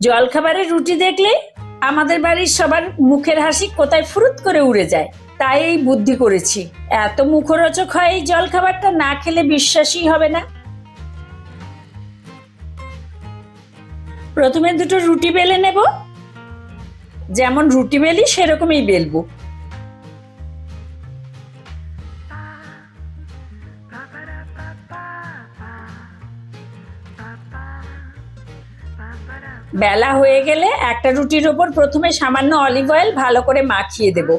জলখাবারে রুটি দেখলে আমাদের বাড়ির সবার মুখের হাসি কোথায় ফুরুত করে উড়ে যায়, তাই এই বুদ্ধি করেছি। এত মুখরোচক হয় এই জলখাবারটা না খেলে বিশ্বাসই হবে না। প্রথমে দুটো রুটি বেলে নেব। যেমন রুটি বেলি, সেরকমই বেলবো। বেলা হয়ে গেলে একটা রুটির ওপর প্রথমে সামান্য অলিভ অয়েল ভালো করে মাখিয়ে দেব।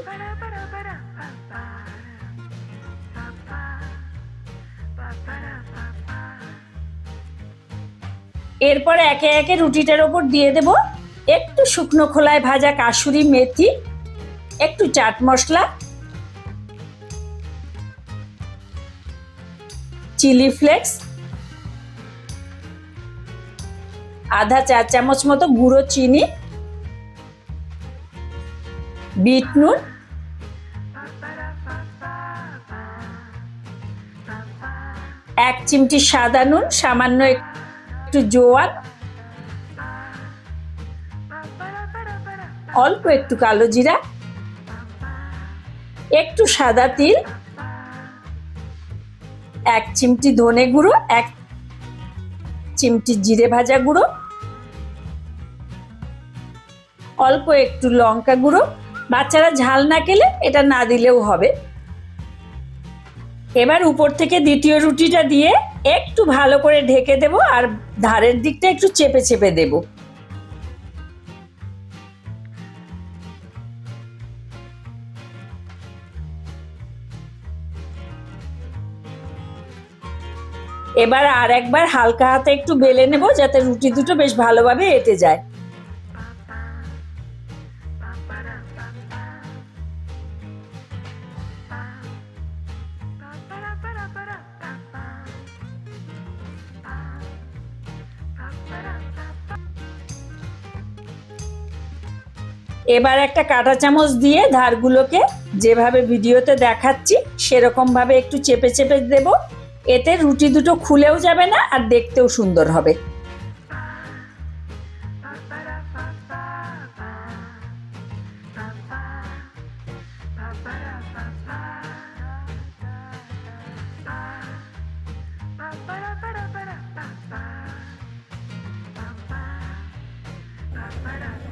এরপর একে একে রুটিটার ওপর দিয়ে দেব একটু শুকনো খোলায় ভাজা কাসুরি মেথি, একটু চাট মশলা, চিলি ফ্লেক্স আধা চা চামচ মতো গুঁড়ো চিনি, বিট নুন, এক চিমটি সাদা নুন, সামান্য একটু জোয়ান, অল্প একটু কালো জিরা, একটু সাদা তিল, এক চিমটি ধনে গুঁড়ো, এক চিমটি জিরে ভাজা গুঁড়ো অল্প একটু লঙ্কা গুঁড়ো। বাচ্চারা ঝাল না খেলে এটা না দিলেও হবে। এবার উপর থেকে দ্বিতীয় রুটিটা দিয়ে একটু ভালো করে ঢেকে দেব আর ধারের দিকটা একটু চেপে চেপে দেব। এবার আর একবার হালকা হাতে একটু বেলে নেব যাতে রুটি দুটো বেশ ভালোভাবে এঁটে যায়। এবার একটা কাঁটা চামচ দিয়ে ধারগুলোকে যেভাবে ভিডিওতে দেখাচ্ছি, সেরকমভাবে একটু চেপে চেপে দেব। এতে রুটি দুটো খুলেও যাবে না আর দেখতেও সুন্দর হবে।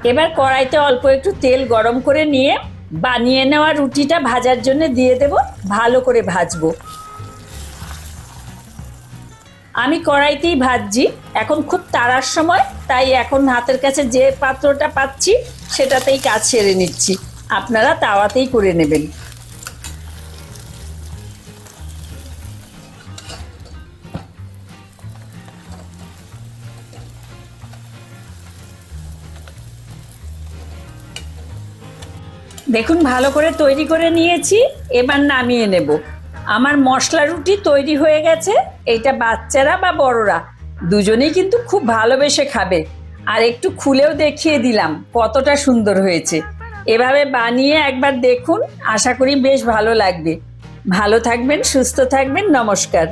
এবার কড়াইতে অল্প একটু তেল গরম করে নিয়ে বানিয়ে নেওয়া রুটিটা ভাজার জন্য দিয়ে দেব, ভালো করে ভাজবো। আমি কড়াইতেই ভাজছি, এখন খুব তাড়ার সময়, তাই এখন হাতের কাছে যে পাত্রটা পাচ্ছি, সেটাতেই কাজ সেরে নিচ্ছি। আপনারা তাওয়াতেই করে নেবেন। দেখুন, ভালো করে তৈরি করে নিয়েছি, এবার নামিয়ে নেব। আমার মশলা রুটি তৈরি হয়ে গেছে, এটা বাচ্চারা বা বড়রা, দুজনেই কিন্তু খুব ভালোবেসে খাবে। আর একটু খুলেও দেখিয়ে দিলাম, কতটা সুন্দর হয়েছে। এভাবে বানিয়ে একবার দেখুন, আশা করি বেশ ভালো লাগবে। ভালো থাকবেন, সুস্থ থাকবেন, নমস্কার।